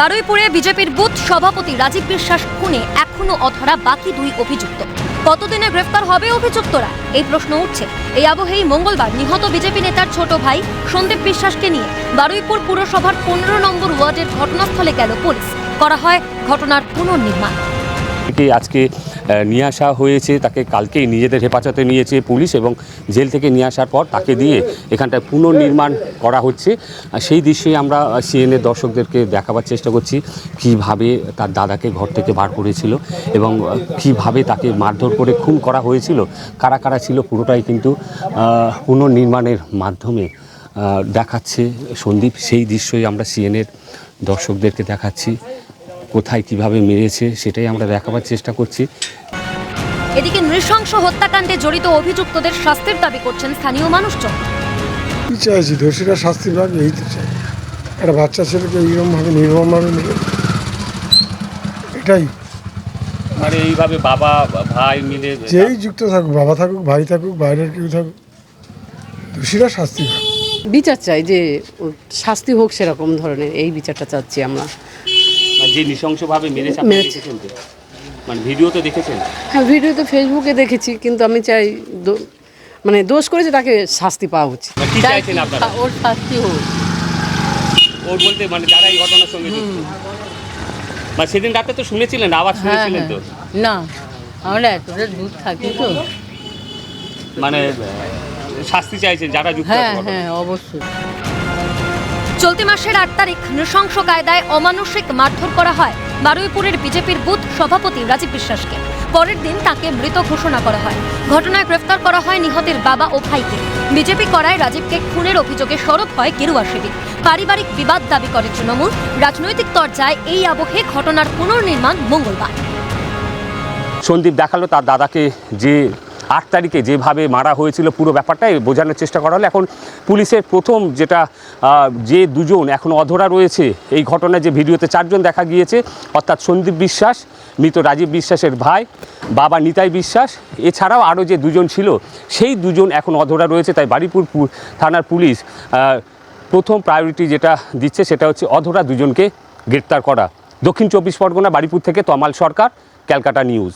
বারুইপুরে বিজেপির বুথ সভাপতি রাজীব বিশ্বাস খুনে এখনও অধরা বাকি দুই অভিযুক্ত। কতদিনে গ্রেফতার হবে অভিযুক্তরা? এই প্রশ্ন উঠছে। এই আবহেই মঙ্গলবার নিহত বিজেপি নেতার ছোট ভাই সন্দীপ বিশ্বাসকে নিয়ে বারুইপুর পুরসভার পনেরো নম্বর ওয়ার্ডের ঘটনাস্থলে গেল পুলিশ। করা হয় ঘটনার পুনর্নির্মাণ। থেকে আজকে নিয়ে আসা হয়েছে, তাকে কালকেই নিজেদের হেফাজতে নিয়েছে পুলিশ এবং জেল থেকে নিয়ে আসার পর তাকে দিয়ে এখানটায় পুনর্নির্মাণ করা হচ্ছে। সেই দৃশ্যে আমরা সিএনএ দর্শকদেরকে দেখাবার চেষ্টা করছি, কীভাবে তার দাদাকে ঘর থেকে বার করেছিল এবং কীভাবে তাকে মারধর করে খুন করা হয়েছিল, কারা কারা ছিল, পুরোটাই কিন্তু পুনর্নির্মাণের মাধ্যমে দেখাচ্ছে সন্দীপ। সেই দৃশ্যই আমরা সিএনএর দর্শকদেরকে দেখাচ্ছি। কোথায় কীভাবে মেরেছে সেটাই আমরা দেখাবার চেষ্টা করছি। এদিকে নৃশংস হত্যাকাণ্ডে জড়িত অভিযুক্তদের শাস্তির দাবি করছেন স্থানীয় মানুষজন। কি চাইছি? দোষীরা শাস্তি পাবে এই তো চাই। একটা বাচ্চা ছেলেকে এইরকমভাবে নির্মমভাবে মেরে এটাই। মানে এইভাবে বাবা ভাই মিলে যেই যুক্ত থাকুক বাবা থাকুক ভাই থাকুক বাইরের কেউ থাকুক দোষীরা শাস্তি পাবে বিচার চাই যে শাস্তি হোক সেরকম ধরনের এই বিচারটা চাচ্ছি আমরা। যে নৃশংসভাবে মেরেছে আপনি মেরেছে। দেখেছেন তো? মানে ভিডিও তো দেখেছেন? হ্যাঁ ভিডিও তো ফেসবুকে দেখেছি কিন্তু আমি চাই দো- মানে দোষ করেছে তাকে শাস্তি পাওয়া উচিত। মানে কি চাইছেন আপনারা? ওর শাস্তি হোক। ওর বলতে মানে যারা এই ঘটনার সঙ্গে যুক্ত। মানে সেদিন রাতে তো শুনেছিলেন আওয়াজ হ্যাঁ শুনেছিলেন তো? হ্যাঁ না আমরা এতটা দূর থাকি তো। মানে আহ, শাস্তি চাইছেন যারা যুক্ত হ্যাঁ আছে ঘটনায়। হ্যাঁ অবশ্যই। চলতি মাসের আট তারিখ নৃশংস কায়দায় অমানসিক মারধর করা হয়। বারুইপুরের বিজেপির বুথ সভাপতি রাজীব বিশ্বাসকে। পরের দিন তাকে মৃত ঘোষণা করা হয়। ঘটনায় গ্রেফতার করা হয় নিহতের বাবা ও ভাইকে। বিজেপি করায় রাজীবকে খুনের অভিযোগে সরব হয় গেরুয়া শিবির। পারিবারিক বিবাদ দাবি করে তৃণমূল। রাজনৈতিক তরজায় এই আবহে ঘটনার পুনর্নির্মাণ মঙ্গলবার। সন্দীপ দেখাল তার দাদাকে যে আট তারিখে যেভাবে মারা হয়েছিল পুরো ব্যাপারটাই বোঝানোর চেষ্টা করা হলো। এখন পুলিশের প্রথম যেটা যে দুজন এখন অধরা রয়েছে, এই ঘটনায় যে ভিডিওতে চারজন দেখা গিয়েছে, অর্থাৎ সন্দীপ বিশ্বাস, মৃত রাজীব বিশ্বাসের ভাই, বাবা নিতাই বিশ্বাস, এছাড়াও আরও যে দুজন ছিল, সেই দুজন এখন অধরা রয়েছে। তাই বাড়িপুর থানার পুলিশ প্রথম প্রায়োরিটি যেটা দিচ্ছে সেটা হচ্ছে অধরা দুজনকে গ্রেপ্তার করা। দক্ষিণ চব্বিশ পরগনা, বাড়িপুর থেকে তমাল সরকার, ক্যালকাটা নিউজ।